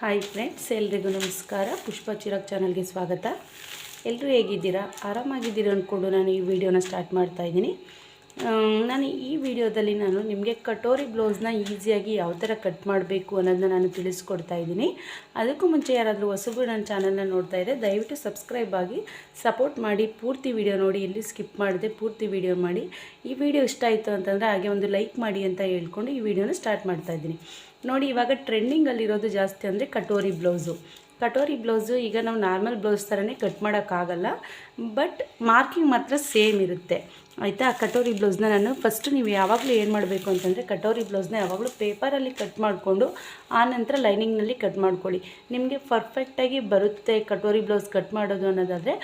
Hi friends ಎಲ್ರಿಗೂ ನಮಸ್ಕಾರ. ಪುಷ್ಪ ಚಿರಾಗ್ ಚಾನಲ್ಗೆ ಸ್ವಾಗತ. ಎಲ್ಲರೂ ಹೇಗಿದ್ದೀರಾ? ಆರಾಮಾಗಿದ್ದೀರಾ ಅಂದ್ಕೊಂಡು ನಾನು ಈ ವಿಡಿಯೋನ ಸ್ಟಾರ್ಟ್ ಮಾಡ್ತಾ ಇದ್ದೀನಿ. ನಾನು ಈ ವಿಡಿಯೋದಲ್ಲಿ ನಾನು ನಿಮಗೆ ಕಟೋರಿ ಬ್ಲೌಸ್ನ ಈಸಿಯಾಗಿ ಯಾವ ಥರ ಕಟ್ ಮಾಡಬೇಕು ಅನ್ನೋದನ್ನ ನಾನು ತಿಳಿಸ್ಕೊಡ್ತಾ ಇದ್ದೀನಿ. ಅದಕ್ಕೂ ಮುಂಚೆ ಯಾರಾದರೂ ಹೊಸಬರು ನನ್ನ ಚಾನಲ್ನ ನೋಡ್ತಾ ಇದ್ದರೆ ದಯವಿಟ್ಟು ಸಬ್ಸ್ಕ್ರೈಬ್ ಆಗಿ ಸಪೋರ್ಟ್ ಮಾಡಿ, ಪೂರ್ತಿ ವಿಡಿಯೋ ನೋಡಿ, ಎಲ್ಲಿ ಸ್ಕಿಪ್ ಮಾಡಿದೆ ಪೂರ್ತಿ ವಿಡಿಯೋ ಮಾಡಿ. ಈ ವಿಡಿಯೋ ಇಷ್ಟ ಆಯಿತು ಅಂತಂದರೆ ಹಾಗೆ ಒಂದು ಲೈಕ್ ಮಾಡಿ ಅಂತ ಹೇಳ್ಕೊಂಡು ಈ ವಿಡಿಯೋನ ಸ್ಟಾರ್ಟ್ ಮಾಡ್ತಾ ಇದ್ದೀನಿ. ನೋಡಿ ಇವಾಗ ಟ್ರೆಂಡಿಂಗಲ್ಲಿರೋದು ಜಾಸ್ತಿ ಅಂದರೆ ಕಟೋರಿ ಬ್ಲೌಸು ಕಟೋರಿ ಬ್ಲೌಸು ಈಗ ನಾವು ನಾರ್ಮಲ್ ಬ್ಲೌಸ್ ಥರನೇ ಕಟ್ ಮಾಡೋಕ್ಕಾಗಲ್ಲ. ಬಟ್ ಮಾರ್ಕಿಂಗ್ ಮಾತ್ರ ಸೇಮ್ ಇರುತ್ತೆ. ಆಯಿತಾ? ಕಟೋರಿ ಬ್ಲೌಸ್ನ ನಾನು ಫಸ್ಟು ನೀವು ಯಾವಾಗಲೂ ಏನು ಮಾಡಬೇಕು ಅಂತಂದರೆ ಕಟೋರಿ ಬ್ಲೌಸ್ನ ಯಾವಾಗಲೂ ಪೇಪರಲ್ಲಿ ಕಟ್ ಮಾಡಿಕೊಂಡು ಆನಂತರ ಲೈನಿಂಗ್ನಲ್ಲಿ ಕಟ್ ಮಾಡ್ಕೊಳ್ಳಿ. ನಿಮಗೆ ಪರ್ಫೆಕ್ಟಾಗಿ ಬರುತ್ತೆ ಕಟೋರಿ ಬ್ಲೌಸ್ ಕಟ್ ಮಾಡೋದು ಅನ್ನೋದಾದರೆ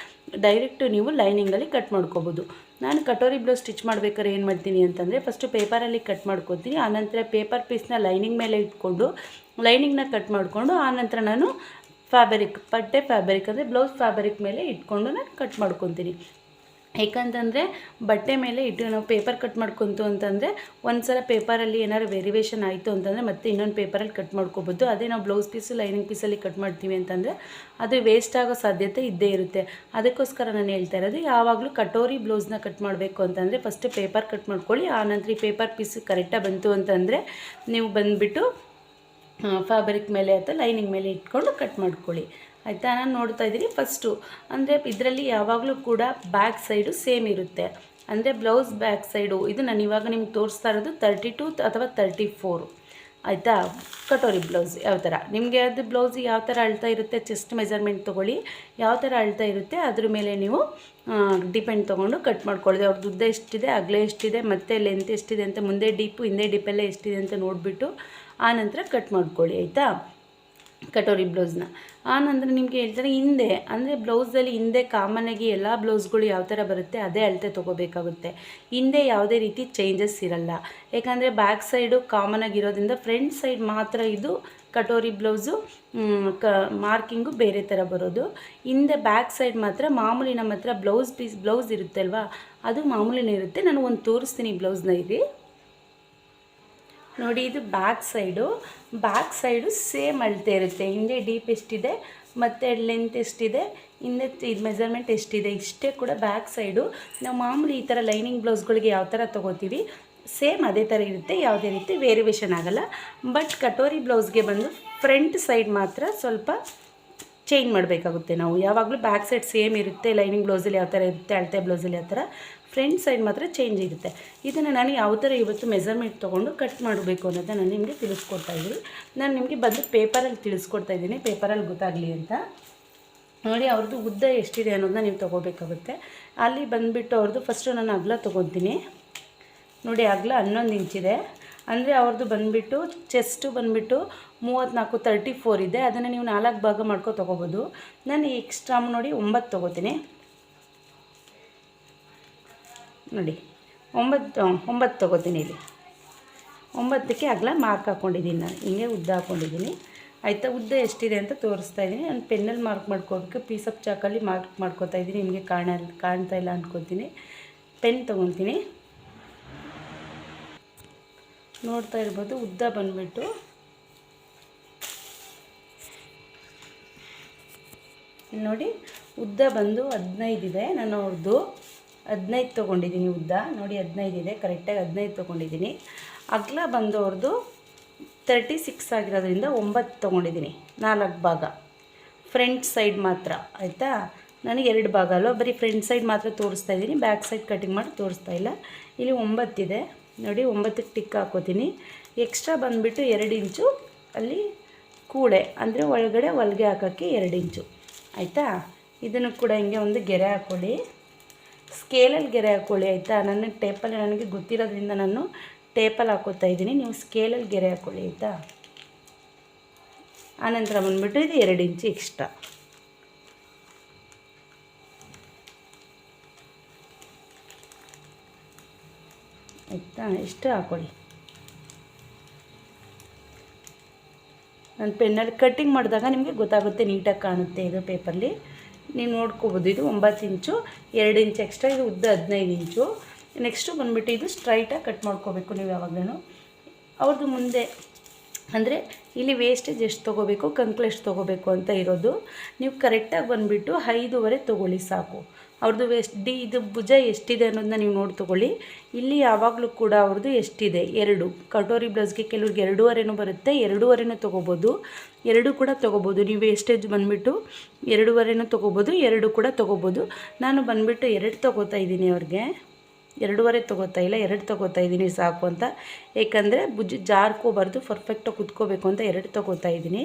ಡೈರೆಕ್ಟು ನೀವು ಲೈನಿಂಗಲ್ಲಿ ಕಟ್ ಮಾಡ್ಕೋಬೋದು. ನಾನು ಕಟೋರಿ ಬ್ಲೌಸ್ ಸ್ಟಿಚ್ ಮಾಡ್ಬೇಕಾದ್ರೆ ಏನು ಮಾಡ್ತೀನಿ ಅಂತಂದರೆ ಫಸ್ಟು ಪೇಪರಲ್ಲಿ ಕಟ್ ಮಾಡ್ಕೊತೀನಿ. ಆನಂತರ ಪೇಪರ್ ಪೀಸ್ನ ಲೈನಿಂಗ್ ಮೇಲೆ ಇಟ್ಕೊಂಡು ಲೈನಿಂಗ್ನ ಕಟ್ ಮಾಡಿಕೊಂಡು ಆನಂತರ ನಾನು ಫ್ಯಾಬ್ರಿಕ್ ಬಟ್ಟೆ ಫ್ಯಾಬ್ರಿಕ್ ಅಂದರೆ ಬ್ಲೌಸ್ ಫ್ಯಾಬ್ರಿಕ್ ಮೇಲೆ ಇಟ್ಕೊಂಡು ನಾನು ಕಟ್ ಮಾಡ್ಕೊತೀನಿ. ಏಕಂತಂದರೆ ಬಟ್ಟೆ ಮೇಲೆ ಇಟ್ಟು ನಾವು ಪೇಪರ್ ಕಟ್ ಮಾಡ್ಕೊಂತು ಅಂತಂದರೆ ಒಂದು ಸಲ ಪೇಪರಲ್ಲಿ ಏನಾದ್ರು ವೇರಿಯೇಷನ್ ಆಯಿತು ಅಂತಂದರೆ ಮತ್ತೆ ಇನ್ನೊಂದು ಪೇಪರಲ್ಲಿ ಕಟ್ ಮಾಡ್ಕೋಬೋದು. ಅದೇ ನಾವು ಬ್ಲೌಸ್ ಪೀಸು, ಲೈನಿಂಗ್ ಪೀಸಲ್ಲಿ ಕಟ್ ಮಾಡ್ತೀವಿ ಅಂತಂದರೆ ಅದು ವೇಸ್ಟ್ ಆಗೋ ಸಾಧ್ಯತೆ ಇದ್ದೇ ಇರುತ್ತೆ. ಅದಕ್ಕೋಸ್ಕರ ನಾನು ಹೇಳ್ತಾ ಇರೋದು, ಯಾವಾಗಲೂ ಕಟೋರಿ ಬ್ಲೌಸ್ನ ಕಟ್ ಮಾಡಬೇಕು ಅಂತಂದರೆ ಫಸ್ಟ್ ಪೇಪರ್ ಕಟ್ ಮಾಡ್ಕೊಳ್ಳಿ, ಆನಂತರ ಈ ಪೇಪರ್ ಪೀಸ್ ಕರೆಕ್ಟಾಗಿ ಬಂತು ಅಂತಂದರೆ ನೀವು ಬಂದುಬಿಟ್ಟು ಫ್ಯಾಬ್ರಿಕ್ ಮೇಲೆ ಅಥವಾ ಲೈನಿಂಗ್ ಮೇಲೆ ಇಟ್ಕೊಂಡು ಕಟ್ ಮಾಡ್ಕೊಳ್ಳಿ. ಆಯಿತಾ? ನಾನು ನೋಡ್ತಾ ಇದ್ದೀನಿ ಫಸ್ಟು ಅಂದರೆ ಇದರಲ್ಲಿ ಯಾವಾಗಲೂ ಕೂಡ ಬ್ಯಾಕ್ ಸೈಡು ಸೇಮ್ ಇರುತ್ತೆ. ಅಂದರೆ ಬ್ಲೌಸ್ ಬ್ಯಾಕ್ ಸೈಡು ಇದು ನಾನು ಇವಾಗ ನಿಮ್ಗೆ ತೋರಿಸ್ತಾ ಇರೋದು ತರ್ಟಿ ಟು ಅಥವಾ ತರ್ಟಿ ಫೋರು ಆಯಿತಾ? ಕಟೋರಿ ಬ್ಲೌಸ್ ಯಾವ ಥರ ನಿಮಗೆ ಅದು ಬ್ಲೌಸ್ ಯಾವ ಥರ ಅಳ್ತಾ ಇರುತ್ತೆ ಚೆಸ್ಟ್ ಮೆಜರ್ಮೆಂಟ್ ತೊಗೊಳ್ಳಿ. ಯಾವ ಥರ ಅಳ್ತಾ ಇರುತ್ತೆ ಅದ್ರ ಮೇಲೆ ನೀವು ಡಿಪೆಂಡ್ ತೊಗೊಂಡು ಕಟ್ ಮಾಡ್ಕೊಳ್ಳಿ. ಅವ್ರದ್ದು ಉದ್ದ ಎಷ್ಟಿದೆ, ಅಗಲೇ ಎಷ್ಟಿದೆ, ಮತ್ತು ಲೆಂತ್ ಎಷ್ಟಿದೆ ಅಂತ ಮುಂದೆ ಡೀಪು ಹಿಂದೆ ಡೀಪೆಲ್ಲ ಎಷ್ಟಿದೆ ಅಂತ ನೋಡಿಬಿಟ್ಟು ಆ ನಂತರ ಕಟ್ ಮಾಡ್ಕೊಳ್ಳಿ, ಆಯಿತಾ? ಕಟೋರಿ ಬ್ಲೌಸ್ನ ಆನಂತರ ನಿಮಗೆ ಹೇಳ್ತಾರೆ, ಹಿಂದೆ, ಅಂದರೆ ಬ್ಲೌಸಲ್ಲಿ ಹಿಂದೆ ಕಾಮನಾಗಿ ಎಲ್ಲ ಬ್ಲೌಸ್ಗಳು ಯಾವ ಥರ ಬರುತ್ತೆ, ಅದೇ ಅಳತೆ ತೊಗೋಬೇಕಾಗುತ್ತೆ. ಹಿಂದೆ ಯಾವುದೇ ರೀತಿ ಚೇಂಜಸ್ ಇರಲ್ಲ. ಯಾಕಂದರೆ ಬ್ಯಾಕ್ ಸೈಡು ಕಾಮನಾಗಿ ಇರೋದ್ರಿಂದ ಫ್ರಂಟ್ ಸೈಡ್ ಮಾತ್ರ ಇದು ಕಟೋರಿ ಬ್ಲೌಸು ಕ ಮಾರ್ಕಿಂಗು ಬೇರೆ ಥರ ಬರೋದು. ಹಿಂದೆ ಬ್ಯಾಕ್ ಸೈಡ್ ಮಾತ್ರ ಮಾಮೂಲಿ ನಮ್ಮ ಹತ್ರ ಬ್ಲೌಸ್ ಪೀಸ್ ಬ್ಲೌಸ್ ಇರುತ್ತೆ ಅಲ್ವಾ ಅದು ಮಾಮೂಲಿನೇ ಇರುತ್ತೆ. ನಾನು ಒಂದು ತೋರಿಸ್ತೀನಿ ಬ್ಲೌಸ್ನ ಇಲ್ಲಿ. ನೋಡಿ, ಇದು back side back side same ಅಳತೆ ಇರುತ್ತೆ. ಹಿಂದೆ ಡೀಪ್ ಎಷ್ಟಿದೆ, ಮತ್ತು ಲೆಂತ್ ಎಷ್ಟಿದೆ, ಹಿಂದೆ ಇದು ಮೆಜರ್ಮೆಂಟ್ ಎಷ್ಟಿದೆ, ಇಷ್ಟೇ ಕೂಡ ಬ್ಯಾಕ್ ಸೈಡು ನಾವು ಮಾಮೂಲಿ ಈ ಥರ ಲೈನಿಂಗ್ ಬ್ಲೌಸ್ಗಳಿಗೆ ಯಾವ ಥರ ತೊಗೋತೀವಿ ಸೇಮ್ ಅದೇ ಥರ ಇರುತ್ತೆ, ಯಾವುದೇ ರೀತಿ ವೇರಿಯೇಷನ್ ಆಗೋಲ್ಲ. ಬಟ್ ಕಟೋರಿ ಬ್ಲೌಸ್ಗೆ ಬಂದು ಫ್ರಂಟ್ ಸೈಡ್ ಮಾತ್ರ ಸ್ವಲ್ಪ ಚೇಂಜ್ ಮಾಡಬೇಕಾಗುತ್ತೆ ನಾವು. ಯಾವಾಗಲೂ ಬ್ಯಾಕ್ ಸೈಡ್ ಸೇಮ್ ಇರುತ್ತೆ ಲೈನಿಂಗ್ ಬ್ಲೌಸಲ್ಲಿ ಯಾವ ಥರ ಇರುತ್ತೆ, ಅಳತೆ ಬ್ಲೌಸಲ್ಲಿ ಯಾವ ಥರ ಫ್ರಂಟ್ ಸೈಡ್ ಮಾತ್ರ ಚೇಂಜ್ ಇರುತ್ತೆ. ಇದನ್ನು ನಾನು ಯಾವ ಥರ ಇವತ್ತು ಮೆಸರ್ಮೆಂಟ್ ತೊಗೊಂಡು ಕಟ್ ಮಾಡಬೇಕು ಅನ್ನೋದನ್ನ ನಾನು ನಿಮಗೆ ತಿಳಿಸ್ಕೊಡ್ತಾ ಇದ್ದೀನಿ. ನಾನು ನಿಮಗೆ ಬಂದು ಪೇಪರಲ್ಲಿ ತಿಳಿಸ್ಕೊಡ್ತಾ ಇದ್ದೀನಿ. ಪೇಪರಲ್ಲಿ ಗೊತ್ತಾಗಲಿ ಅಂತ. ನೋಡಿ ಅವ್ರದ್ದು ಉದ್ದ ಎಷ್ಟಿದೆ ಅನ್ನೋದನ್ನ ನೀವು ತೊಗೋಬೇಕಾಗುತ್ತೆ. ಅಲ್ಲಿ ಬಂದುಬಿಟ್ಟು ಅವ್ರದ್ದು ಫಸ್ಟು ನಾನು ಅಗಲ ತೊಗೊತೀನಿ. ನೋಡಿ ಅಗಲ ಹನ್ನೊಂದು ಇಂಚಿದೆ ಅಂದರೆ ಅವ್ರದ್ದು ಬಂದುಬಿಟ್ಟು ಚೆಸ್ಟು ಬಂದುಬಿಟ್ಟು ಮೂವತ್ತ್ನಾಲ್ಕು ತರ್ಟಿ ಫೋರ್ ಇದೆ. ಅದನ್ನು ನೀವು ನಾಲ್ಕು ಭಾಗ ಮಾಡ್ಕೊ ತೊಗೋಬೋದು. ನಾನು ಎಕ್ಸ್ಟ್ರಾ ನೋಡಿ ಒಂಬತ್ತು ತೊಗೋತೀನಿ. ನೋಡಿ, ಒಂಬತ್ತು ಒಂಬತ್ತು ತೊಗೋತೀನಿ ಇಲ್ಲಿ. ಒಂಬತ್ತಕ್ಕೆ ಅಗಲ ಮಾರ್ಕ್ ಹಾಕ್ಕೊಂಡಿದ್ದೀನಿ ನಾನು. ಹಿಂಗೆ ಉದ್ದ ಹಾಕ್ಕೊಂಡಿದ್ದೀನಿ ಆಯಿತಾ, ಉದ್ದ ಎಷ್ಟಿದೆ ಅಂತ ತೋರಿಸ್ತಾ ಇದ್ದೀನಿ. ನಾನು ಪೆನ್ನಲ್ಲಿ ಮಾರ್ಕ್ ಮಾಡ್ಕೋಬೇಕು. ಪೀಸ್ ಆಫ್ ಚಾಕಲ್ಲಿ ಮಾರ್ಕ್ ಮಾಡ್ಕೋತಾ ಇದ್ದೀನಿ. ನಿಮಗೆ ಕಾಣ, ಕಾಣ್ತಾ ಇಲ್ಲ ಅಂದ್ಕೊತೀನಿ ಪೆನ್ ತೊಗೊತೀನಿ ನೋಡ್ತಾ ಇರ್ಬೋದು, ಉದ್ದ ಬಂದುಬಿಟ್ಟು. ನೋಡಿ, ಉದ್ದ ಬಂದು ಹದಿನೈದಿದೆ ನಾನು ಅವ್ರದ್ದು ಹದಿನೈದು ತೊಗೊಂಡಿದ್ದೀನಿ ಉದ್ದ. ನೋಡಿ ಹದಿನೈದು ಇದೆ ಕರೆಕ್ಟಾಗಿ ಹದಿನೈದು ತೊಗೊಂಡಿದ್ದೀನಿ. ಅಗಲ ಬಂದವ್ರದ್ದು ತರ್ಟಿ ಸಿಕ್ಸ್ ಆಗಿರೋದ್ರಿಂದ ಒಂಬತ್ತು ತೊಗೊಂಡಿದ್ದೀನಿ, ನಾಲ್ಕು ಭಾಗ. ಫ್ರಂಟ್ ಸೈಡ್ ಮಾತ್ರ, ಆಯಿತಾ? ನನಗೆ ಎರಡು ಭಾಗ ಅಲ್ವಾ? ಬರೀ ಫ್ರಂಟ್ ಸೈಡ್ ಮಾತ್ರ ತೋರಿಸ್ತಾ ಇದ್ದೀನಿ ಬ್ಯಾಕ್ ಸೈಡ್ ಕಟಿಂಗ್ ಮಾಡಿ ತೋರಿಸ್ತಾ ಇಲ್ಲ. ಇಲ್ಲಿ ಒಂಬತ್ತಿದೆ ನೋಡಿ, ಒಂಬತ್ತಕ್ಕೆ ಟಿಕ್ ಹಾಕೋತೀನಿ. ಎಕ್ಸ್ಟ್ರಾ ಬಂದುಬಿಟ್ಟು ಎರಡು ಇಂಚು ಅಲ್ಲಿ ಕೂಳೆ ಅಂದರೆ ಒಳಗಡೆ ಹೊಲಿಗೆ ಹಾಕೋಕ್ಕೆ ಎರಡು ಇಂಚು. ಆಯಿತಾ? ಇದನ್ನು ಕೂಡ ಹಿಂಗೆ ಒಂದು ಗೆರೆ ಹಾಕ್ಕೊಳ್ಳಿ ಸ್ಕೇಲಲ್ಲಿ ಗೆರೆ ಹಾಕ್ಕೊಳ್ಳಿ ಆಯಿತಾ? ನನ್ನ ಟೇಪಲ್ಲಿ ನನಗೆ ಗೊತ್ತಿರೋದ್ರಿಂದ ನಾನು ಟೇಪಲ್ಲಿ ಹಾಕೋತಾ ಇದ್ದೀನಿ. ನೀವು ಸ್ಕೇಲಲ್ಲಿ ಗೆರೆ ಹಾಕ್ಕೊಳ್ಳಿ ಆಯಿತಾ? ಆನಂತರ ಬಂದುಬಿಟ್ಟು ಇದು ಎರಡು ಇಂಚು ಎಕ್ಸ್ಟ್ರಾ ಆಯಿತಾ? ಇಷ್ಟು ಹಾಕ್ಕೊಳ್ಳಿ ನಾನು ಪೆನ್ನಲ್ಲಿ ಕಟ್ಟಿಂಗ್ ಮಾಡಿದಾಗ ನಿಮಗೆ ಗೊತ್ತಾಗುತ್ತೆ, ನೀಟಾಗಿ ಕಾಣುತ್ತೆ ಇದು ಪೇಪರ್ಲಿ ನೀವು ನೋಡ್ಕೋಬೋದು, ಇದು ಒಂಬತ್ತು ಇಂಚು, ಎರಡು ಇಂಚ್ ಎಕ್ಸ್ಟ್ರಾ ಇದು ಉದ್ದ ಹದಿನೈದು ಇಂಚು. ನೆಕ್ಸ್ಟು ಬಂದುಬಿಟ್ಟು ಇದು ಸ್ಟ್ರೈಟಾಗಿ ಕಟ್ ಮಾಡ್ಕೋಬೇಕು ನೀವು ಯಾವಾಗಲೂ ಅವ್ರದ್ದು ಮುಂದೆ, ಅಂದರೆ ಇಲ್ಲಿ ವೇಸ್ಟೇಜ್ ಎಷ್ಟು ತೊಗೋಬೇಕು ಕಂಕ್ಲೆಷ್ಟು ತೊಗೋಬೇಕು ಅಂತ ಇರೋದು. ನೀವು ಕರೆಕ್ಟಾಗಿ ಬಂದುಬಿಟ್ಟು ಐದುವರೆ ತೊಗೊಳ್ಳಿ ಸಾಕು. ಅವ್ರದ್ದು ಎಷ್ಟು ಡಿ ಇದು ಭುಜ ಎಷ್ಟಿದೆ ಅನ್ನೋದನ್ನ ನೀವು ನೋಡಿ ತೊಗೊಳ್ಳಿ. ಇಲ್ಲಿ ಯಾವಾಗಲೂ ಕೂಡ ಅವ್ರದ್ದು ಎಷ್ಟಿದೆ? ಎರಡು. ಕಟೋರಿ ಬ್ಲೌಸ್ಗೆ ಕೆಲವ್ರಿಗೆ ಎರಡೂವರೆನೂ ಬರುತ್ತೆ, ಎರಡೂವರೆನೂ ತೊಗೋಬೋದು. ಎರಡು ಕೂಡ ತೊಗೋಬೋದು. ನೀವು ಎಷ್ಟೇಜ್ ಬಂದುಬಿಟ್ಟು ಎರಡೂವರೆನೂ ತೊಗೋಬೋದು, ಎರಡು ಕೂಡ ತೊಗೋಬೋದು. ನಾನು ಬಂದುಬಿಟ್ಟು ಎರಡು ತೊಗೋತಾ ಇದ್ದೀನಿ ಅವ್ರಿಗೆ. ಎರಡೂವರೆ ತೊಗೋತಾ ಇಲ್ಲ, ಎರಡು ತೊಗೋತಾ ಇದ್ದೀನಿ ಸಾಕು ಅಂತ. ಏಕೆಂದರೆ ಬುಜ್ ಜಾರ್ಕೋಬಾರ್ದು ಪರ್ಫೆಕ್ಟಾಗಿ ಕುತ್ಕೋಬೇಕು ಅಂತ ಎರಡು ತೊಗೋತಾ ಇದ್ದೀನಿ.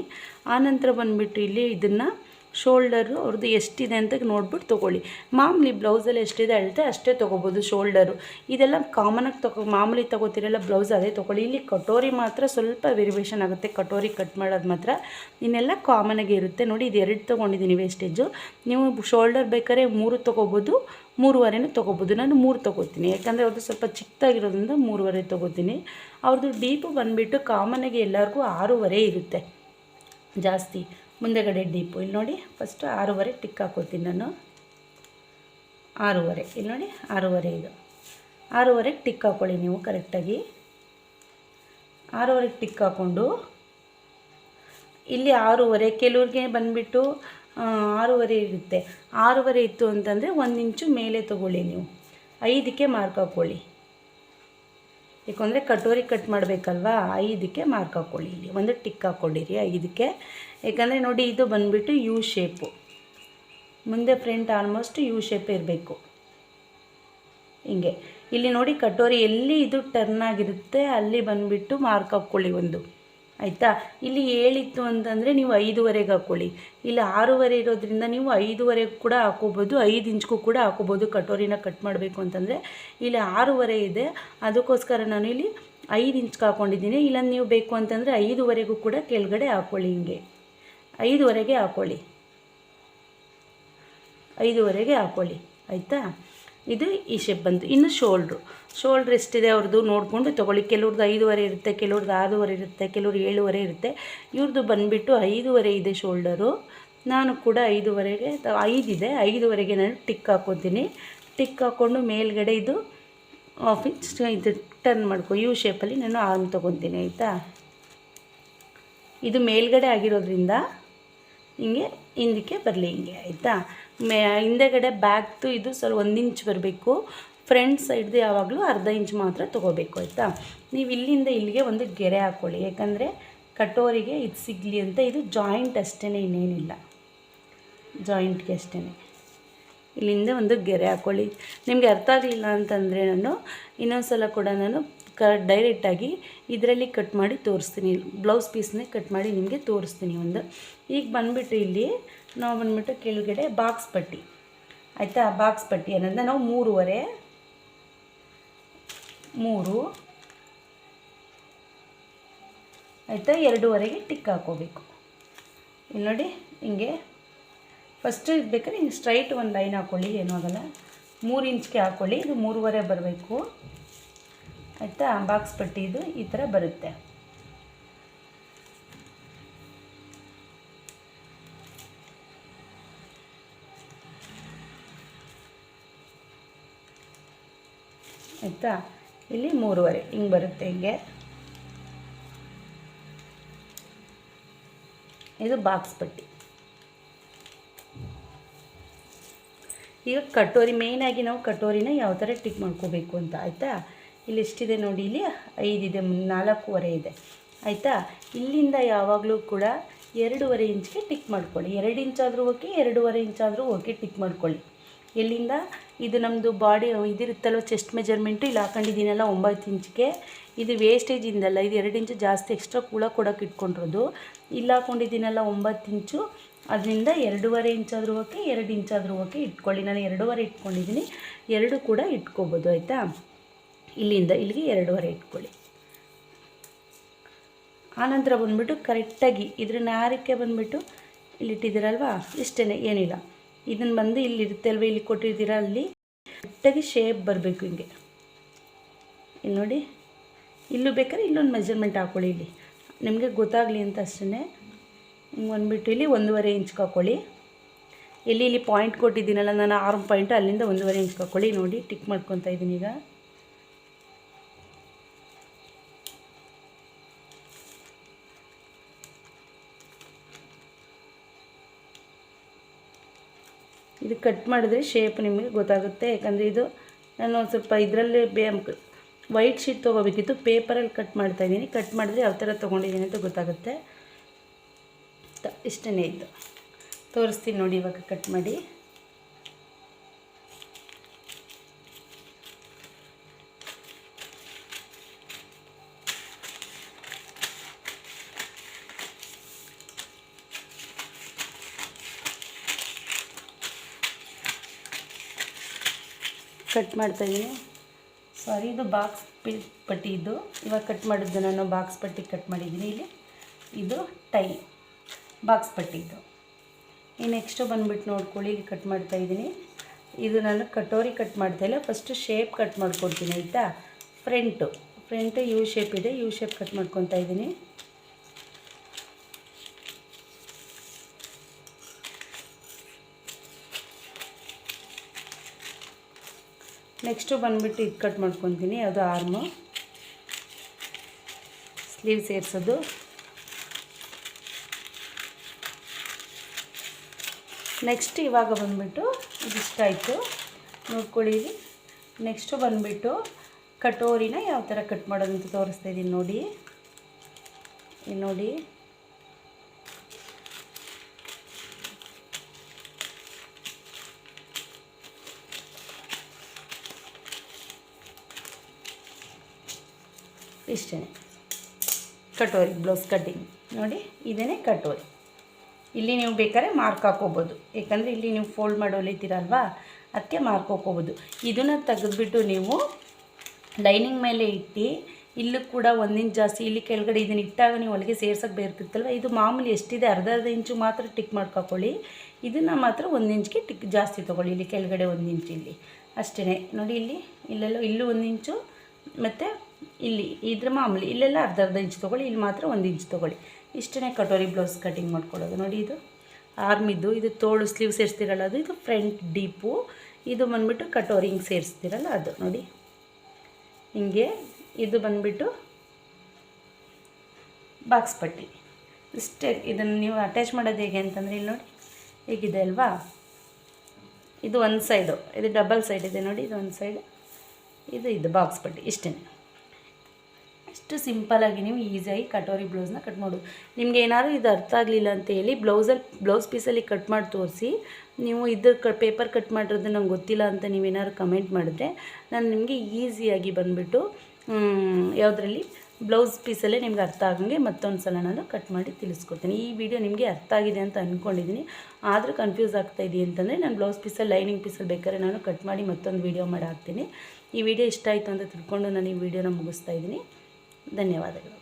ಆನಂತರ ಬಂದುಬಿಟ್ಟು ಇಲ್ಲಿ ಇದನ್ನು ಶೋಲ್ಡರು ಅವ್ರದ್ದು ಎಷ್ಟಿದೆ ಅಂತ ನೋಡ್ಬಿಟ್ಟು ತೊಗೊಳ್ಳಿ. ಮಾಮೂಲಿ ಬ್ಲೌಸಲ್ಲಿ ಎಷ್ಟಿದೆ ಅಳತೆ ಅಷ್ಟೇ ತೊಗೋಬೋದು ಶೋಲ್ಡರು. ಇದೆಲ್ಲ ಕಾಮನಾಗಿ ತಗೋ, ಮಾಮೂಲಿ ತೊಗೋತಿರಲ್ಲ ಬ್ಲೌಸ್ ಅದೇ ತೊಗೊಳ್ಳಿ. ಇಲ್ಲಿ ಕಟೋರಿ ಮಾತ್ರ ಸ್ವಲ್ಪ ವೇರಿಯೇಷನ್ ಆಗುತ್ತೆ. ಕಟೋರಿ ಕಟ್ ಮಾಡೋದು ಮಾತ್ರ. ಇನ್ನೆಲ್ಲ ಕಾಮನಾಗಿ ಇರುತ್ತೆ. ನೋಡಿ ಇದು ಎರಡು ತೊಗೊಂಡಿದ್ದೀನಿ ವೇಸ್ಟೇಜು ನೀವು ಶೋಲ್ಡರ್ ಬೇಕಾದ್ರೆ ಮೂರು ತೊಗೋಬೋದು, ಮೂರುವರೆನೂ ತೊಗೋಬೋದು. ನಾನು ಮೂರು ತೊಗೋತೀನಿ. ಯಾಕಂದರೆ ಅವ್ರದ್ದು ಸ್ವಲ್ಪ ಚಿಕ್ಕದಾಗಿರೋದ್ರಿಂದ ಮೂರುವರೆ ತೊಗೋತೀನಿ. ಅವ್ರದ್ದು ಡೀಪು ಬಂದುಬಿಟ್ಟು ಕಾಮನಾಗಿ ಎಲ್ಲರಿಗೂ ಆರೂವರೆ ಇರುತ್ತೆ. ಜಾಸ್ತಿ. ಮುಂದೆಗಡೆ ಡೀಪು ಇಲ್ಲಿ ನೋಡಿ ಫಸ್ಟು ಆರೂವರೆ ಟಿಕ್ ಹಾಕೋತೀನಿ ನಾನು. ಆರೂವರೆ. ಇಲ್ಲಿ ನೋಡಿ, ಆರೂವರೆ ಇದು. ಆರೂವರೆಗೆ ಟಿಕ್ ಹಾಕ್ಕೊಳ್ಳಿ ನೀವು ಕರೆಕ್ಟಾಗಿ ಆರೂವರೆಗೆ ಟಿಕ್ ಹಾಕ್ಕೊಂಡು ಇಲ್ಲಿ ಆರೂವರೆ, ಕೆಲವ್ರಿಗೆ ಬಂದುಬಿಟ್ಟು ಆರೂವರೆ ಇರುತ್ತೆ. ಆರೂವರೆ ಇತ್ತು ಅಂತಂದರೆ ಒಂದು ಇಂಚು ಮೇಲೆ ತೊಗೊಳ್ಳಿ ನೀವು. ಐದಕ್ಕೆ ಮಾರ್ಕ್ ಹಾಕ್ಕೊಳ್ಳಿ ಯಾಕಂದರೆ ಕಟೋರಿ ಕಟ್ ಮಾಡಬೇಕಲ್ವಾ? ಐದಕ್ಕೆ ಮಾರ್ಕ್ ಹಾಕ್ಕೊಳ್ಳಿ ಇಲ್ಲಿ. ಒಂದು ಟಿಕ್ ಹಾಕ್ಕೊಂಡಿರಿ ಐದಕ್ಕೆ. ಏಕೆಂದರೆ ನೋಡಿ, ಇದು ಬಂದುಬಿಟ್ಟು ಯು ಶೇಪು ಮುಂದೆ ಫ್ರಂಟ್ ಆಲ್ಮೋಸ್ಟ್ ಯು ಶೇಪ್ ಇರಬೇಕು. ಹಿಂಗೆ. ಇಲ್ಲಿ ನೋಡಿ, ಕಟೋರಿ ಎಲ್ಲಿ ಇದು ಟರ್ನ್ ಆಗಿರುತ್ತೆ, ಅಲ್ಲಿ ಬಂದುಬಿಟ್ಟು ಮಾರ್ಕ್ ಹಾಕ್ಕೊಳ್ಳಿ ಒಂದು. ಆಯಿತಾ? ಇಲ್ಲಿ ಏಳಿತ್ತು ಅಂತಂದರೆ ನೀವು ಐದುವರೆಗೆ ಹಾಕ್ಕೊಳ್ಳಿ ಇಲ್ಲಿ ಆರೂವರೆ ಇರೋದ್ರಿಂದ ನೀವು ಐದುವರೆಗೆ ಕೂಡ ಹಾಕೋಬೋದು, ಐದು ಇಂಚ್ಗೂ ಕೂಡ ಹಾಕೋಬೋದು ಕಟೋರಿನ ಕಟ್ ಮಾಡಬೇಕು ಅಂತಂದರೆ. ಇಲ್ಲಿ ಆರೂವರೆ ಇದೆ. ಅದಕ್ಕೋಸ್ಕರ ನಾನು ಇಲ್ಲಿ ಐದು ಇಂಚ್ಗೆ ಹಾಕ್ಕೊಂಡಿದ್ದೀನಿ ಇಲ್ಲ, ನೀವು ಬೇಕು ಅಂತಂದರೆ ಐದುವರೆಗೂ ಕೂಡ ಕೆಳಗಡೆ ಹಾಕ್ಕೊಳ್ಳಿ ಹಿಂಗೆ. ಐದುವರೆಗೆ ಹಾಕ್ಕೊಳ್ಳಿ ಐದುವರೆಗೆ ಹಾಕ್ಕೊಳ್ಳಿ ಆಯಿತಾ? ಇದು ಈ ಶೇಪ್ ಬಂತು. ಇನ್ನು ಶೋಲ್ಡ್ರು ಶೋಲ್ಡ್ರ್ ಎಷ್ಟಿದೆ ಅವ್ರದ್ದು ನೋಡಿಕೊಂಡು ತೊಗೊಳ್ಳಿ. ಕೆಲವ್ರದ್ದು ಐದುವರೆ ಇರುತ್ತೆ ಕೆಲವ್ರದ್ದು ಆರೂವರೆ ಇರುತ್ತೆ, ಕೆಲವ್ರು ಏಳುವರೆ ಇರುತ್ತೆ. ಇವ್ರದ್ದು ಬಂದುಬಿಟ್ಟು ಐದೂವರೆ ಇದೆ ಶೋಲ್ಡರು ನಾನು ಕೂಡ ಐದೂವರೆಗೆ ಐದಿದೆ, ಐದುವರೆಗೆ ನಾನು ಟಿಕ್ ಹಾಕ್ಕೊತೀನಿ. ಟಿಕ್ ಹಾಕ್ಕೊಂಡು ಮೇಲ್ಗಡೆ ಇದು ಆಫ್ ಇಂಚ್ ಇದು ಟರ್ನ್ ಮಾಡ್ಕೊ ಯು ಶೇಪಲ್ಲಿ ನಾನು ಆರ್ಮ್ ತೊಗೊತೀನಿ, ಆಯಿತಾ? ಇದು ಮೇಲ್ಗಡೆ ಆಗಿರೋದ್ರಿಂದ, ಹಿಂಗೆ ಹಿಂದಕ್ಕೆ ಬರಲಿ, ಹಿಂಗೆ, ಆಯಿತಾ? ಮೇ, ಹಿಂದೆಗಡೆ ಬ್ಯಾಕ್ದು ಇದು ಸ್ವಲ್ಪ ಒಂದು ಇಂಚ್ ಬರಬೇಕು. ಫ್ರಂಟ್ ಸೈಡ್ದು ಯಾವಾಗಲೂ ಅರ್ಧ ಇಂಚ್ ಮಾತ್ರ ತೊಗೋಬೇಕು, ಆಯಿತಾ? ನೀವು ಇಲ್ಲಿಂದ ಇಲ್ಲಿಗೆ ಒಂದು ಗೆರೆ ಹಾಕ್ಕೊಳ್ಳಿ ಯಾಕಂದರೆ ಕಟೋರಿಗೆ ಇದು ಸಿಗಲಿ ಅಂತ ಇದು ಜಾಯಿಂಟ್ ಅಷ್ಟೇ ಇನ್ನೇನಿಲ್ಲ. ಜಾಯಿಂಟ್ಗೆ ಅಷ್ಟೇ ಇಲ್ಲಿಂದ ಒಂದು ಗೆರೆ ಹಾಕ್ಕೊಳ್ಳಿ ನಿಮಗೆ ಅರ್ಥ ಆಗಲಿಲ್ಲ ಅಂತಂದರೆ ನಾನು ಇನ್ನೊಂದು ಸಲ ಕೂಡ ನಾನು ಕ ಡೈರೆಕ್ಟಾಗಿ ಇದರಲ್ಲಿ ಕಟ್ ಮಾಡಿ ತೋರಿಸ್ತೀನಿ. ಬ್ಲೌಸ್ ಪೀಸ್ನೇ ಕಟ್ ಮಾಡಿ ನಿಮಗೆ ತೋರಿಸ್ತೀನಿ ಒಂದು. ಈಗ ಬಂದುಬಿಟ್ಟು ಇಲ್ಲಿ ನಾವು ಬಂದುಬಿಟ್ಟು ಕೆಳಗಡೆ ಬಾಕ್ಸ್ ಪಟ್ಟಿ. ಆಯಿತಾ? ಬಾಕ್ಸ್ ಪಟ್ಟಿ ಅನ್ನೋದನ್ನ ನಾವು ಮೂರುವರೆ, ಮೂರು, ಆಯಿತಾ? ಎರಡೂವರೆಗೆ ಟಿಕ್ ಹಾಕೋಬೇಕು. ಇಲ್ಲಿ ನೋಡಿ, ಹಿಂಗೆ. ಫಸ್ಟ್ ಬೇಕಾದ್ರೆ ಹಿಂಗೆ ಸ್ಟ್ರೈಟ್ ಒಂದು ಲೈನ್ ಹಾಕ್ಕೊಳ್ಳಿ ಏನೂ ಆಗಲ್ಲ. ಮೂರು ಇಂಚ್ಗೆ ಹಾಕ್ಕೊಳ್ಳಿ ಇದು ಮೂರುವರೆ ಬರಬೇಕು. ಆಯಿತಾ? ಬಾಕ್ಸ್ ಪಟ್ಟಿ ಇದು ಈ ಥರ ಬರುತ್ತೆ. ಆಯಿತಾ? ಇಲ್ಲಿ ಮೂರುವರೆ. ಹಿಂಗೆ ಬರುತ್ತೆ ಹಿಂಗೆ. ಇದು ಬಾಕ್ಸ್ ಪಟ್ಟಿ. ಈಗ ಕಟೋರಿ ಮೇಯ್ನಾಗಿ ನಾವು ಕಟೋರಿನ ಯಾವ ಥರ ಟಿಕ್ ಮಾಡ್ಕೋಬೇಕು ಅಂತ, ಆಯಿತಾ? ಇಲ್ಲಿ ಎಷ್ಟಿದೆ ನೋಡಿ, ಇಲ್ಲಿ ಐದಿದೆ, ನಾಲ್ಕೂವರೆ ಇದೆ. ಆಯಿತಾ? ಇಲ್ಲಿಂದ ಯಾವಾಗಲೂ ಕೂಡ ಎರಡೂವರೆ ಇಂಚ್ಗೆ ಟಿಕ್ ಮಾಡ್ಕೊಳ್ಳಿ. ಎರಡು ಇಂಚಾದರೂ ಓಕೆ, ಎರಡೂವರೆ ಇಂಚಾದರೂ ಓಕೆ ಟಿಕ್ ಮಾಡ್ಕೊಳ್ಳಿ. ಎಲ್ಲಿಂದ? ಇದು ನಮ್ಮದು ಬಾಡಿ ಇದಿರುತ್ತಲ್ವ ಚೆಸ್ಟ್ ಮೆಜರ್ಮೆಂಟು ಇಲ್ಲಿ ಹಾಕೊಂಡಿದ್ದೀನಲ್ಲ ಒಂಬತ್ತು ಇಂಚಿಗೆ. ಇದು ವೇಸ್ಟೇಜ್ ಇಂದಲ್ಲ, ಇದು ಎರಡು ಇಂಚು ಜಾಸ್ತಿ ಎಕ್ಸ್ಟ್ರಾ ಕೂಡ ಕೊಡೋಕೆ ಇಟ್ಕೊಂಡಿರೋದು. ಇಲ್ಲಿ ಹಾಕೊಂಡಿದ್ದೀನಲ್ಲ ಒಂಬತ್ತು ಇಂಚು. ಅದರಿಂದ ಎರಡೂವರೆ ಇಂಚಾದ್ರೂ ಓಕೆ, ಎರಡು ಇಂಚಾದ್ರೂ ಓಕೆ ಇಟ್ಕೊಳ್ಳಿ. ನಾನು ಎರಡೂವರೆ ಇಟ್ಕೊಂಡಿದ್ದೀನಿ. ಎರಡು ಕೂಡ ಇಟ್ಕೋಬೋದು, ಆಯಿತಾ? ಇಲ್ಲಿಂದ ಇಲ್ಲಿಗೆ ಎರಡೂವರೆ ಇಟ್ಕೊಳ್ಳಿ. ಆನಂತರ ಬಂದುಬಿಟ್ಟು ಕರೆಕ್ಟಾಗಿ ಇದ್ರ ನಾರಕ್ಕೆ ಬಂದುಬಿಟ್ಟು ಇಲ್ಲಿಟ್ಟಿದ್ದೀರಲ್ವಾ ಇಷ್ಟೇ ಏನಿಲ್ಲ. ಇದನ್ನು ಬಂದು ಇಲ್ಲಿ ಇರುತ್ತೆ ಅಲ್ವ ಇಲ್ಲಿ ಕೊಟ್ಟಿದ್ದೀರ ಅಲ್ಲಿ? ಕರೆಕ್ಟಾಗಿ ಶೇಪ್ ಬರಬೇಕು ಹಿಂಗೆ. ಇಲ್ಲಿ ನೋಡಿ, ಇಲ್ಲೂ ಬೇಕಾದ್ರೆ ಇಲ್ಲೊಂದು ಮೆಜರ್ಮೆಂಟ್ ಹಾಕ್ಕೊಳ್ಳಿ ಇಲ್ಲಿ. ನಿಮಗೆ ಗೊತ್ತಾಗಲಿ ಅಂತ ಅಷ್ಟೇ ಹಿಂಗೆ ಬಂದುಬಿಟ್ಟು ಇಲ್ಲಿ ಒಂದೂವರೆ ಇಂಚ್ಗೆ ಹಾಕ್ಕೊಳ್ಳಿ ಇಲ್ಲಿ ಇಲ್ಲಿ ಪಾಯಿಂಟ್ ಕೊಟ್ಟಿದ್ದೀನಲ್ಲ, ನಾನು ಆರು ಪಾಯಿಂಟು ಅಲ್ಲಿಂದ ಒಂದೂವರೆ ಇಂಚ್ಗೆ ಹಾಕ್ಕೊಳ್ಳಿ ನೋಡಿ ಟಿಕ್ ಮಾಡ್ಕೊತಾ ಇದ್ದೀನಿ ಈಗ. ಇದು ಕಟ್ ಮಾಡಿದ್ರೆ ಶೇಪ್ ನಿಮಗೆ ಗೊತ್ತಾಗುತ್ತೆ. ಯಾಕಂದರೆ ಇದು ನಾನು ಒಂದು ಸ್ವಲ್ಪ ಇದರಲ್ಲಿ ಬೇ ವೈಟ್ ಶೀಟ್ ತೊಗೋಬೇಕಿತ್ತು. ಪೇಪರಲ್ಲಿ ಕಟ್ ಮಾಡ್ತಾಯಿದ್ದೀನಿ ಕಟ್ ಮಾಡಿದ್ರೆ ಯಾವ ಥರ ತೊಗೊಂಡಿದ್ದೀನಿ ಅಂತ ಗೊತ್ತಾಗುತ್ತೆ. ಇಷ್ಟನೇ ಇಷ್ಟೇ ಇದ್ದು ತೋರಿಸ್ತೀನಿ ನೋಡಿ ಇವಾಗ ಕಟ್ ಮಾಡಿ. ಕಟ್ ಮಾಡ್ತಾಯಿದ್ದೀನಿ ಸಾರಿ ಇದು ಬಾಕ್ಸ್ ಪಿ ಪಟ್ಟಿ ಇದು. ಇವಾಗ ಕಟ್ ಮಾಡಿದ್ದು ನಾನು ಬಾಕ್ಸ್ ಪಟ್ಟಿ ಕಟ್ ಮಾಡಿದ್ದೀನಿ ಇಲ್ಲಿ. ಇದು ಟೈ ಬಾಕ್ಸ್ ಪಟ್ಟಿ ಇದು. ಈ ನೆಕ್ಸ್ಟು ಬಂದುಬಿಟ್ಟು ನೋಡ್ಕೊಳ್ಳಿ ಇಲ್ಲಿ ಕಟ್ ಮಾಡ್ತಾಯಿದ್ದೀನಿ ಇದು ನಾನು ಕಟೋರಿ ಕಟ್ ಮಾಡ್ತಾಯಿಲ್ಲ ಫಸ್ಟು ಶೇಪ್ ಕಟ್ ಮಾಡ್ಕೊಡ್ತೀನಿ, ಆಯಿತಾ? ಫ್ರಂಟು ಫ್ರಂಟು ಯು ಶೇಪ್ ಇದೆ ಯು ಶೇಪ್ ಕಟ್ ಮಾಡ್ಕೊತಾ ಇದ್ದೀನಿ ನೆಕ್ಸ್ಟು ಬಂದುಬಿಟ್ಟು ಇದು ಕಟ್ ಮಾಡ್ಕೊತೀನಿ, ಅದು ಆರ್ಮು ಸ್ಲೀವ್ ಸೇರಿಸೋದು. ನೆಕ್ಸ್ಟ್ ಇವಾಗ ಬಂದುಬಿಟ್ಟು ಇದಿಷ್ಟಾಯಿತು ನೋಡ್ಕೊಳ್ಳಿ ಇಲ್ಲಿ ನೆಕ್ಸ್ಟು ಬಂದುಬಿಟ್ಟು ಕಟೋರಿನ ಯಾವ ಥರ ಕಟ್ ಮಾಡೋದಂತ ತೋರಿಸ್ತಾ ಇದ್ದೀನಿ ನೋಡಿ. ನೋಡಿ. ಇಷ್ಟೇ ಕಟೋರಿ, ಬ್ಲೌಸ್ ಕಟ್ಟಿಂಗ್. ನೋಡಿ ಇದೇ ಕಟೋರಿ. ಇಲ್ಲಿ ನೀವು ಬೇಕಾದ್ರೆ ಮಾರ್ಕ್ ಹಾಕೋಬೋದು. ಯಾಕಂದರೆ ಇಲ್ಲಿ ನೀವು ಫೋಲ್ಡ್ ಮಾಡಿ ಅದಕ್ಕೆ ಮಾರ್ಕ್ ಹಾಕೋಬೋದು. ಇದನ್ನು ತೆಗೆದುಬಿಟ್ಟು ನೀವು ಲೈನಿಂಗ್ ಮೇಲೆ ಇಟ್ಟು, ಇಲ್ಲೂ ಕೂಡ ಒಂದು ಇಂಚ್ ಜಾಸ್ತಿ, ಇಲ್ಲಿ ಕೆಳಗಡೆ ಇದನ್ನು ಇಟ್ಟಾಗ ನೀವು ಒಳಗೆ ಸೇರ್ಸೋಕೆ ಬೇರ್ತಿತ್ತಲ್ವ ಇದು ಮಾಮೂಲಿ ಎಷ್ಟಿದೆ? ಅರ್ಧ ಅರ್ಧ ಇಂಚು ಮಾತ್ರ ಟಿಕ್ ಮಾಡ್ಕೊಳ್ಳಿ ಇದನ್ನು ಮಾತ್ರ ಒಂದು ಇಂಚ್ಗೆ ಟಿಕ್ ಜಾಸ್ತಿ ತೊಗೊಳ್ಳಿ. ಇಲ್ಲಿ ಕೆಳಗಡೆ ಒಂದು ಇಂಚು ಇಲ್ಲಿ. ಅಷ್ಟೇ ನೋಡಿ, ಇಲ್ಲಿ, ಇಲ್ಲೆಲ್ಲೋ, ಇಲ್ಲೂ ಒಂದು ಮತ್ತು ಇಲ್ಲಿ, ಇದ್ರ ಮಾಮೂಲಿ, ಇಲ್ಲೆಲ್ಲ ಅರ್ಧ ಅರ್ಧ ಇಂಚ್ ತೊಗೊಳ್ಳಿ, ಇಲ್ಲಿ ಮಾತ್ರ ಒಂದು ಇಂಚ್ ತೊಗೊಳ್ಳಿ. ಇಷ್ಟನೇ ಕಟೋರಿ ಬ್ಲೌಸ್ ಕಟಿಂಗ್ ಮಾಡ್ಕೊಳ್ಳೋದು. ನೋಡಿ ಇದು ಆರ್ಮಿದ್ದು ಇದು ತೋಳು ಸ್ಲೀವ್ ಸೇರಿಸ್ತಿರಲ್ಲ ಅದು, ಇದು ಫ್ರಂಟ್ ಡೀಪು ಇದು ಬಂದುಬಿಟ್ಟು ಕಟೋರಿ ಹಿಂಗೆ ಸೇರಿಸ್ತಿರಲ್ಲ ಅದು, ನೋಡಿ. ಹಿಂಗೆ ಇದು ಬಂದುಬಿಟ್ಟು ಬಾಕ್ಸ್ ಪಟ್ಟಿ. ಇಷ್ಟೇ, ಇದನ್ನು ನೀವು ಅಟ್ಯಾಚ್ ಮಾಡೋದು ಹೇಗೆ ಅಂತಂದರೆ ಇಲ್ಲಿ ನೋಡಿ, ಹೇಗಿದೆ ಅಲ್ವಾ? ಇದು ಒಂದು ಸೈಡು ಇದು ಡಬಲ್ ಸೈಡ್ ಇದೆ ನೋಡಿ, ಇದು ಒಂದು ಸೈಡ್ ಇದು ಇದು ಬಾಕ್ಸ್ ಪಟ್ಟಿ ಇಷ್ಟೇ ಇಷ್ಟು ಸಿಂಪಲಾಗಿ ನೀವು ಈಸಿಯಾಗಿ ಕಟೋರಿ ಬ್ಲೌಸ್ನ ಕಟ್ ಮಾಡೋದು ನಿಮ್ಗೆ ಏನಾದರೂ ಇದು ಅರ್ಥ ಆಗಲಿಲ್ಲ ಅಂತ ಹೇಳಿ ಬ್ಲೌಸಲ್ಲಿ, ಬ್ಲೌಸ್ ಪೀಸಲ್ಲಿ ಕಟ್ ಮಾಡಿ ತೋರಿಸಿ. ನೀವು ಇದ್ರ ಕ, ಪೇಪರ್ ಕಟ್ ಮಾಡಿರೋದು ನಂಗೆ ಗೊತ್ತಿಲ್ಲ ಅಂತ ನೀವೇನಾದ್ರು ಕಮೆಂಟ್ ಮಾಡಿದ್ರೆ ನಾನು ನಿಮಗೆ ಈಸಿಯಾಗಿ ಬಂದುಬಿಟ್ಟು ಯಾವುದರಲ್ಲಿ ಬ್ಲೌಸ್ ಪೀಸಲ್ಲೇ ನಿಮ್ಗೆ ಅರ್ಥ ಆಗಂಗೆ ಮತ್ತೊಂದು ಸಲ ನಾನು ಕಟ್ ಮಾಡಿ ತಿಳಿಸ್ಕೊಡ್ತೀನಿ. ಈ ವಿಡಿಯೋ ನಿಮಗೆ ಅರ್ಥ ಆಗಿದೆ ಅಂತ ಅಂದ್ಕೊಂಡಿದ್ದೀನಿ ಆದರೂ ಕನ್ಫ್ಯೂಸ್ ಆಗ್ತಾ ಇದೆಯಾ ಅಂತಂದರೆ ನಾನು ಬ್ಲೌಸ್ ಪೀಸಲ್ಲಿ, ಲೈನಿಂಗ್ ಪೀಸಲ್ಲಿ ಬೇಕಾದ್ರೆ ನಾನು ಕಟ್ ಮಾಡಿ ಮತ್ತೊಂದು ವೀಡಿಯೋ ಮಾಡಿ ಹಾಕ್ತೀನಿ. ಈ ವಿಡಿಯೋ ಇಷ್ಟ ಆಯಿತು ಅಂತ ತಿಳ್ಕೊಂಡು ನಾನು ಈ ವಿಡಿಯೋನ ಮುಗಿಸ್ತಾ ಇದ್ದೀನಿ. ಧನ್ಯವಾದಗಳು.